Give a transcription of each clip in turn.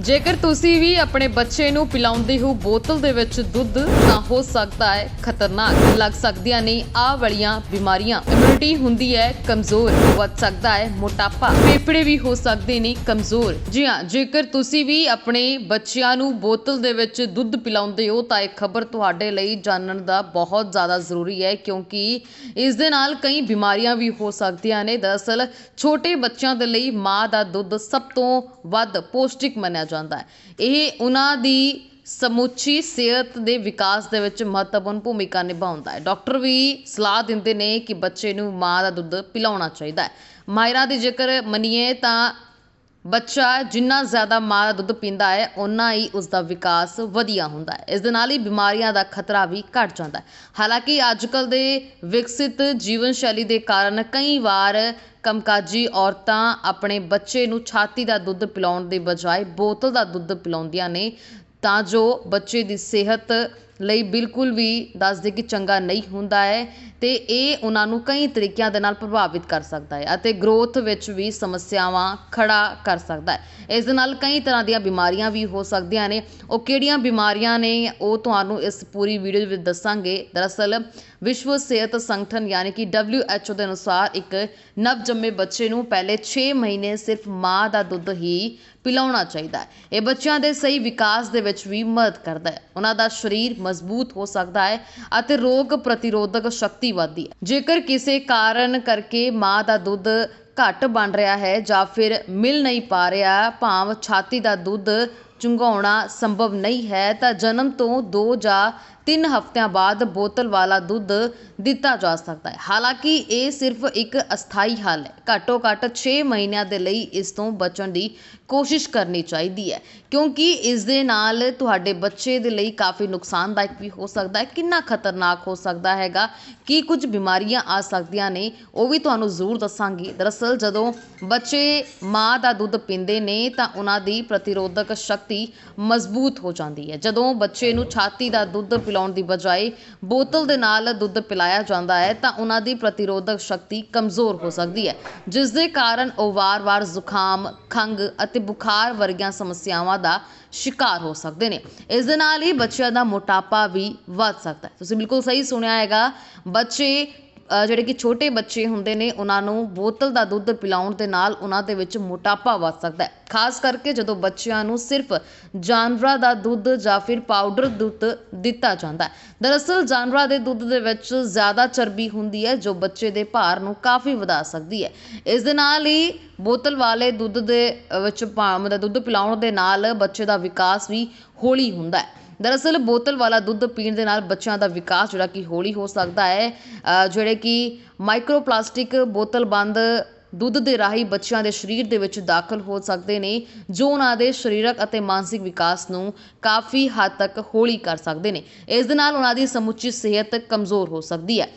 ਜੇਕਰ ਤੁਸੀਂ ਵੀ ਆਪਣੇ ਬੱਚੇ ਨੂੰ ਪਿਲਾਉਂਦੇ ਹੋ ਬੋਤਲ ਦੇ ਵਿੱਚ ਦੁੱਧ, ਤਾਂ ਹੋ ਸਕਦਾ ਹੈ ਖਤਰਨਾਕ। ਲੱਗ ਸਕਦੀਆਂ ਨੇ ਆਹ ਵਾਲੀਆਂ ਬਿਮਾਰੀਆਂ। ਇਮਿਊਨਿਟੀ ਹੁੰਦੀ ਹੈ ਕਮਜ਼ੋਰ। ਵੱਧ ਸਕਦਾ ਹੈ ਮੋਟਾਪਾ। ਫੇਫੜੇ ਵੀ ਹੋ ਸਕਦੇ ਨੇ ਕਮਜ਼ੋਰ। ਜੀ ਹਾਂ, ਜੇਕਰ ਤੁਸੀਂ ਵੀ ਆਪਣੇ ਬੱਚਿਆਂ ਨੂੰ ਬੋਤਲ ਦੇ ਵਿੱਚ ਦੁੱਧ ਪਿਲਾਉਂਦੇ ਹੋ, ਤਾਂ ਇਹ ਖਬਰ ਤੁਹਾਡੇ ਲਈ ਜਾਣਨ ਦਾ ਬਹੁਤ ਜ਼ਿਆਦਾ ਜ਼ਰੂਰੀ ਹੈ, ਕਿਉਂਕਿ ਇਸ ਦੇ ਨਾਲ ਕਈ ਬਿਮਾਰੀਆਂ ਵੀ ਹੋ ਸਕਦੀਆਂ ਨੇ। ਦਰਅਸਲ, ਛੋਟੇ ਬੱਚਿਆਂ ਦੇ ਲਈ ਮਾਂ ਦਾ ਦੁੱਧ ਸਭ ਤੋਂ ਵੱਧ ਪੌਸ਼ਟਿਕ ਮੰਨਿਆ ਜਾਂਦਾ ਹੈ। ਇਹ ਉਹਨਾਂ ਦੀ ਸਮੁੱਚੀ ਸਿਹਤ ਦੇ ਵਿਕਾਸ ਦੇ ਵਿੱਚ ਮਹੱਤਵਪੂਰਨ ਭੂਮਿਕਾ ਨਿਭਾਉਂਦਾ ਹੈ। ਡਾਕਟਰ ਵੀ ਸਲਾਹ ਦਿੰਦੇ ਨੇ ਕਿ ਬੱਚੇ ਨੂੰ ਮਾਂ ਦਾ ਦੁੱਧ ਪਿਲਾਉਣਾ ਚਾਹੀਦਾ ਹੈ। ਮਾਹਿਰਾਂ ਦੀ ਜੇਕਰ ਮੰਨੀਏ ਤਾਂ ਬੱਚਾ ਜਿੰਨਾ ਜ਼ਿਆਦਾ ਮਾਂ ਦਾ ਦੁੱਧ ਪੀਂਦਾ ਹੈ ਉਨਾ ਹੀ ਉਸ ਦਾ ਵਿਕਾਸ ਵਧੀਆ ਹੁੰਦਾ ਹੈ। ਇਸ ਦੇ ਨਾਲ ਹੀ ਬਿਮਾਰੀਆਂ ਦਾ ਖਤਰਾ ਵੀ ਘਟ ਜਾਂਦਾ ਹੈ। ਹਾਲਾਂਕਿ ਅੱਜਕੱਲ ਦੇ ਵਿਕਸਿਤ ਜੀਵਨ ਸ਼ੈਲੀ ਦੇ ਕਾਰਨ ਕਈ ਵਾਰ ਕੰਮਕਾਜੀ ਔਰਤਾਂ ਆਪਣੇ ਬੱਚੇ ਨੂੰ ਛਾਤੀ ਦਾ ਦੁੱਧ ਪਿਲਾਉਣ ਦੇ ਬਜਾਏ ਬੋਤਲ ਦਾ ਦੁੱਧ ਪਿਲਾਉਂਦੀਆਂ ਨੇ ਤਾਂ ਜੋ ਬੱਚੇ ਦੀ ਸਿਹਤ ਲਈ ਬਿਲਕੁਲ ਵੀ ਦੱਸਦੇ ਕਿ ਚੰਗਾ ਨਹੀਂ ਹੁੰਦਾ ਹੈ ਅਤੇ ਇਹ ਉਹਨਾਂ ਨੂੰ ਕਈ ਤਰੀਕਿਆਂ ਦੇ ਨਾਲ ਪ੍ਰਭਾਵਿਤ ਕਰ ਸਕਦਾ ਹੈ ਅਤੇ ਗਰੋਥ ਵਿੱਚ ਵੀ ਸਮੱਸਿਆਵਾਂ ਖੜ੍ਹਾ ਕਰ ਸਕਦਾ ਹੈ। ਇਸ ਦੇ ਨਾਲ ਕਈ ਤਰ੍ਹਾਂ ਦੀਆਂ ਬਿਮਾਰੀਆਂ ਵੀ ਹੋ ਸਕਦੀਆਂ ਨੇ। ਉਹ ਕਿਹੜੀਆਂ ਬਿਮਾਰੀਆਂ ਨੇ ਉਹ ਤੁਹਾਨੂੰ ਇਸ ਪੂਰੀ ਵੀਡੀਓ ਵਿੱਚ ਦੱਸਾਂਗੇ। ਦਰਅਸਲ ਵਿਸ਼ਵ ਸਿਹਤ ਸੰਗਠਨ ਯਾਨੀ ਕਿ WHO ਦੇ ਅਨੁਸਾਰ ਇੱਕ ਨਵਜੰਮੇ ਬੱਚੇ ਨੂੰ ਪਹਿਲੇ 6 ਮਹੀਨੇ ਸਿਰਫ ਮਾਂ ਦਾ ਦੁੱਧ ਹੀ ਪਿਲਾਉਣਾ ਚਾਹੀਦਾ ਹੈ। ਇਹ ਬੱਚਿਆਂ ਦੇ ਸਹੀ ਵਿਕਾਸ ਦੇ ਵਿੱਚ ਵੀ ਮਦਦ ਕਰਦਾ ਹੈ। ਉਹਨਾਂ ਦਾ ਸਰੀਰ ਮਜ਼ਬੂਤ ਹੋ ਸਕਦਾ ਹੈ ਅਤੇ ਰੋਗ ਪ੍ਰਤੀਰੋਧਕ ਸ਼ਕਤੀ ਵਧਦੀ ਹੈ। ਜੇਕਰ ਕਿਸੇ ਕਾਰਨ ਕਰਕੇ ਮਾਂ ਦਾ ਦੁੱਧ ਘੱਟ ਬਣ ਰਿਹਾ ਹੈ ਜਾਂ ਫਿਰ ਮਿਲ ਨਹੀਂ ਪਾ ਰਿਹਾ, ਭਾਵ ਛਾਤੀ ਦਾ ਦੁੱਧ ਚੁੰਘਾਉਣਾ ਸੰਭਵ ਨਹੀਂ ਹੈ, ਤਾਂ ਜਨਮ ਤੋਂ ਦੋ ਜਾਂ ਤਿੰਨ ਹਫ਼ਤਿਆਂ ਬਾਅਦ ਬੋਤਲ ਵਾਲਾ ਦੁੱਧ ਦਿੱਤਾ ਜਾ ਸਕਦਾ ਹੈ। ਹਾਲਾਂਕਿ ਇਹ ਸਿਰਫ ਇੱਕ ਅਸਥਾਈ ਹੱਲ ਹੈ। ਘੱਟੋ ਘੱਟ ਛੇ ਮਹੀਨਿਆਂ ਦੇ ਲਈ ਇਸ ਤੋਂ ਬਚਣ ਦੀ ਕੋਸ਼ਿਸ਼ ਕਰਨੀ ਚਾਹੀਦੀ ਹੈ, ਕਿਉਂਕਿ ਇਸ ਦੇ ਨਾਲ ਤੁਹਾਡੇ ਬੱਚੇ ਦੇ ਲਈ ਕਾਫੀ ਨੁਕਸਾਨਦਾਇਕ ਵੀ ਹੋ ਸਕਦਾ ਹੈ। ਕਿੰਨਾ ਖਤਰਨਾਕ ਹੋ ਸਕਦਾ ਹੈਗਾ ਕੀ ਕੁਝ ਬਿਮਾਰੀਆਂ ਆ ਸਕਦੀਆਂ ਨੇ, ਉਹ ਵੀ ਤੁਹਾਨੂੰ ਜ਼ਰੂਰ ਦੱਸਾਂਗੀ। ਦਰਅਸਲ, ਜਦੋਂ ਬੱਚੇ ਮਾਂ ਦਾ ਦੁੱਧ ਪੀਂਦੇ ਨੇ, ਤਾਂ ਉਹਨਾਂ ਦੀ ਪ੍ਰਤੀਰੋਧਕ ਸ਼ਕਤੀ ਮਜ਼ਬੂਤ ਹੋ ਜਾਂਦੀ ਹੈ। ਜਦੋਂ ਬੱਚੇ ਨੂੰ ਛਾਤੀ ਦਾ ਦੁੱਧ ਪਿਲਾਉਣ ਦੀ ਬਜਾਏ ਬੋਤਲ ਦੇ ਨਾਲ ਦੁੱਧ ਪਿਲਾਇਆ ਜਾਂਦਾ ਹੈ ਤਾਂ ਉਹਨਾਂ ਦੀ ਪ੍ਰਤੀਰੋਧਕ ਸ਼ਕਤੀ ਕਮਜ਼ੋਰ ਹੋ ਸਕਦੀ ਹੈ, ਜਿਸ ਦੇ ਕਾਰਨ ਉਹ ਵਾਰ-ਵਾਰ ਜ਼ੁਕਾਮ, ਖੰਘ ਅਤੇ ਬੁਖਾਰ ਵਰਗੀਆਂ ਸਮੱਸਿਆਵਾਂ ਦਾ ਸ਼ਿਕਾਰ ਹੋ ਸਕਦੇ ਨੇ। ਇਸ ਦੇ ਨਾਲ ਹੀ ਬੱਚਿਆਂ ਦਾ ਮੋਟਾਪਾ ਵੀ ਵੱਧ ਸਕਦਾ ਹੈ। ਤੁਸੀਂ ਬਿਲਕੁਲ ਸਹੀ ਸੁਣਿਆ ਹੈਗਾ, ਬੱਚੇ ਜਿਹੜੇ ਕਿ ਛੋਟੇ ਬੱਚੇ ਹੁੰਦੇ ਨੇ, ਉਹਨਾਂ ਨੂੰ ਬੋਤਲ ਦਾ ਦੁੱਧ ਪਿਲਾਉਣ ਦੇ ਨਾਲ ਉਹਨਾਂ ਦੇ ਵਿੱਚ ਮੋਟਾਪਾ ਵੱਧ ਸਕਦਾ ਹੈ। ਖਾਸ ਕਰਕੇ ਜਦੋਂ ਬੱਚਿਆਂ ਨੂੰ ਸਿਰਫ ਜਾਨਵਰਾਂ ਦਾ ਦੁੱਧ ਜਾਂ ਫਿਰ ਪਾਊਡਰ ਦੁੱਧ ਦਿੱਤਾ ਜਾਂਦਾ ਹੈ। ਦਰਅਸਲ, ਜਾਨਵਰਾਂ ਦੇ ਦੁੱਧ ਦੇ ਵਿੱਚ ਜ਼ਿਆਦਾ ਚਰਬੀ ਹੁੰਦੀ ਹੈ, ਜੋ ਬੱਚੇ ਦੇ ਭਾਰ ਨੂੰ ਕਾਫੀ ਵਧਾ ਸਕਦੀ ਹੈ। ਇਸ ਦੇ ਨਾਲ ਹੀ ਬੋਤਲ ਵਾਲੇ ਦੁੱਧ ਦੇ ਵਿੱਚ ਭਾਮ ਦਾ ਦੁੱਧ ਪਿਲਾਉਣ ਦੇ ਨਾਲ ਬੱਚੇ ਦਾ ਵਿਕਾਸ ਵੀ ਹੌਲੀ ਹੁੰਦਾ ਹੈ। ਦਰਅਸਲ ਬੋਤਲ ਵਾਲਾ ਦੁੱਧ ਪੀਣ ਦੇ ਨਾਲ ਬੱਚਿਆਂ ਦਾ ਵਿਕਾਸ ਜਿਹੜਾ ਕਿ ਹੌਲੀ ਹੋ ਸਕਦਾ ਹੈ। ਜਿਹੜੇ ਕਿ ਮਾਈਕਰੋਪਲਾਸਟਿਕ ਬੋਤਲ ਬੰਦ ਦੁੱਧ ਦੇ ਰਾਹੀਂ ਬੱਚਿਆਂ ਦੇ ਸਰੀਰ ਦੇ ਵਿੱਚ ਦਾਖਲ ਹੋ ਸਕਦੇ ਨੇ, ਜੋ ਉਹਨਾਂ ਦੇ ਸਰੀਰਕ ਅਤੇ ਮਾਨਸਿਕ ਵਿਕਾਸ ਨੂੰ ਕਾਫੀ ਹੱਦ ਤੱਕ ਹੌਲੀ ਕਰ ਸਕਦੇ ਨੇ। ਇਸ ਦੇ ਨਾਲ ਉਹਨਾਂ ਦੀ ਸਮੁੱਚੀ ਸਿਹਤ ਕਮਜ਼ੋਰ ਹੋ ਸਕਦੀ ਹੈ।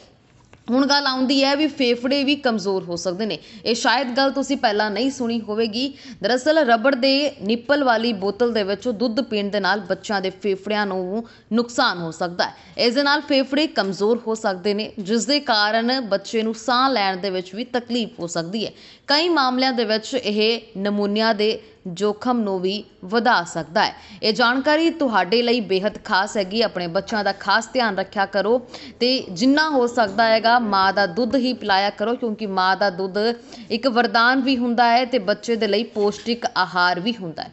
ਹੁਣ ਗੱਲ ਆਉਂਦੀ ਹੈ ਵੀ ਫੇਫੜੇ ਵੀ ਕਮਜ਼ੋਰ ਹੋ ਸਕਦੇ ਨੇ। ਇਹ ਸ਼ਾਇਦ ਗੱਲ ਤੁਸੀਂ ਪਹਿਲਾਂ ਨਹੀਂ ਸੁਣੀ ਹੋਵੇਗੀ। ਦਰਅਸਲ ਰਬੜ ਦੇ ਨਿੱਪਲ ਵਾਲੀ ਬੋਤਲ ਦੇ ਵਿੱਚ ਦੁੱਧ ਪੀਣ ਦੇ ਨਾਲ ਬੱਚਿਆਂ ਦੇ ਫੇਫੜਿਆਂ ਨੂੰ ਨੁਕਸਾਨ ਹੋ ਸਕਦਾ ਹੈ। ਇਸ ਦੇ ਨਾਲ ਫੇਫੜੇ ਕਮਜ਼ੋਰ ਹੋ ਸਕਦੇ ਨੇ, ਜਿਸ ਦੇ ਕਾਰਨ ਬੱਚੇ ਨੂੰ ਸਾਹ ਲੈਣ ਦੇ ਵਿੱਚ ਵੀ ਤਕਲੀਫ ਹੋ ਸਕਦੀ ਹੈ। ਕਈ ਮਾਮਲਿਆਂ ਦੇ ਵਿੱਚ ਇਹ ਨਮੂਨੀਆ ਦੇ ਜੋਖਮ ਨੂੰ ਵੀ ਵਧਾ ਸਕਦਾ ਹੈ। ਇਹ ਜਾਣਕਾਰੀ ਤੁਹਾਡੇ ਲਈ ਬੇहद ਖਾਸ ਹੈਗੀ। ਆਪਣੇ ਬੱਚਿਆਂ ਦਾ ਖਾਸ ਧਿਆਨ ਰੱਖਿਆ ਕਰੋ ਤੇ ਜਿੰਨਾ ਹੋ ਸਕਦਾ ਹੈਗਾ, ਮਾਂ ਦਾ ਦੁੱਧ ਹੀ ਪਿਲਾਇਆ ਕਰੋ, ਕਿਉਂਕਿ ਮਾਂ ਦਾ ਦੁੱਧ ਇੱਕ ਵਰਦਾਨ ਵੀ ਹੁੰਦਾ ਹੈ ਤੇ ਬੱਚੇ ਦੇ ਲਈ ਪੌਸ਼ਟਿਕ ਆਹਾਰ ਵੀ ਹੁੰਦਾ ਹੈ।